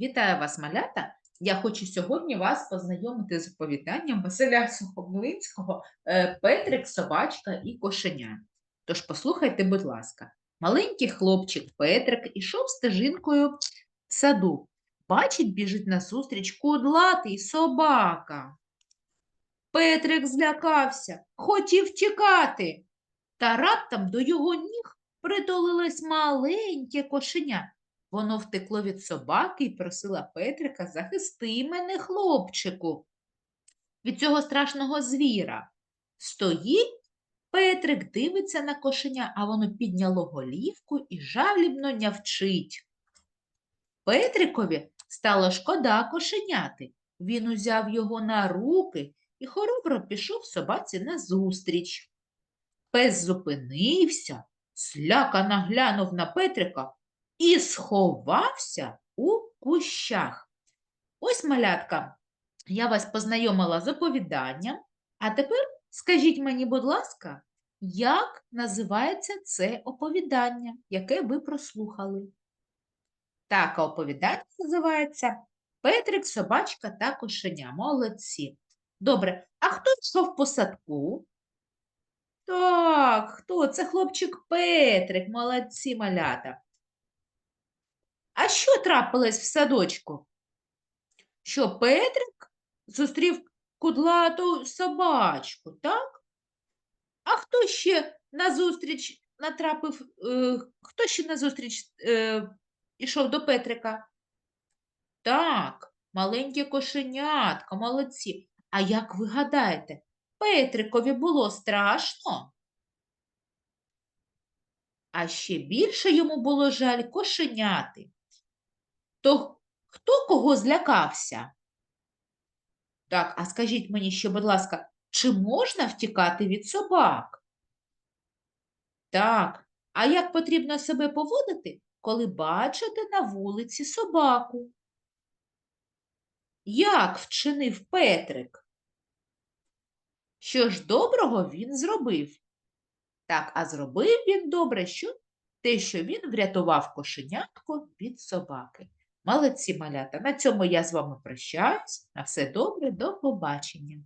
Вітаю вас, малята! Я хочу сьогодні вас познайомити з оповіданням Василя Сухомлинського е, Петрик, собачка і кошеня. Тож послухайте, будь ласка, маленький хлопчик Петрик ішов стежинкою в саду. Бачить, біжить назустріч кудлатий собака. Петрик злякався, хотів тікати. Та раптом до його ніг притулилось маленьке кошеня. Воно втекло від собаки і просила Петрика захисти мене, хлопчику, від цього страшного звіра. Стоїть, Петрик дивиться на кошеня, а воно підняло голівку і жалібно нявчить. Петрикові стало шкода кошеняти. Він узяв його на руки і хоробро пішов собаці назустріч. Пес зупинився, слякано глянув на Петрика і сховався у кущах. Ось, малятка, я вас познайомила з оповіданням, а тепер скажіть мені, будь ласка, як називається це оповідання, яке ви прослухали? Так, оповідання називається Петрик, собачка та кошеня. Молодці. Добре, а хто йшов по садку? Так, хто? Це хлопчик Петрик, молодці малята. А що трапилось в садочку? Що Петрик зустрів кудлату собачку, так? А хто ще назустріч натрапив, е, хто ще назустріч е, ішов до Петрика? Так, маленьке кошенятко, молодці. А як ви гадаєте, Петрикові було страшно? А ще більше йому було жаль кошеняти. То хто кого злякався? Так, а скажіть мені ще, будь ласка, чи можна втікати від собак? Так, а як потрібно себе поводити, коли бачите на вулиці собаку? Як вчинив Петрик? Що ж доброго він зробив? Так, а зробив він добре, що? Те, що він врятував кошенятко від собаки. Молодці малята. На цьому я з вами прощаюсь. На все добре, до побачення.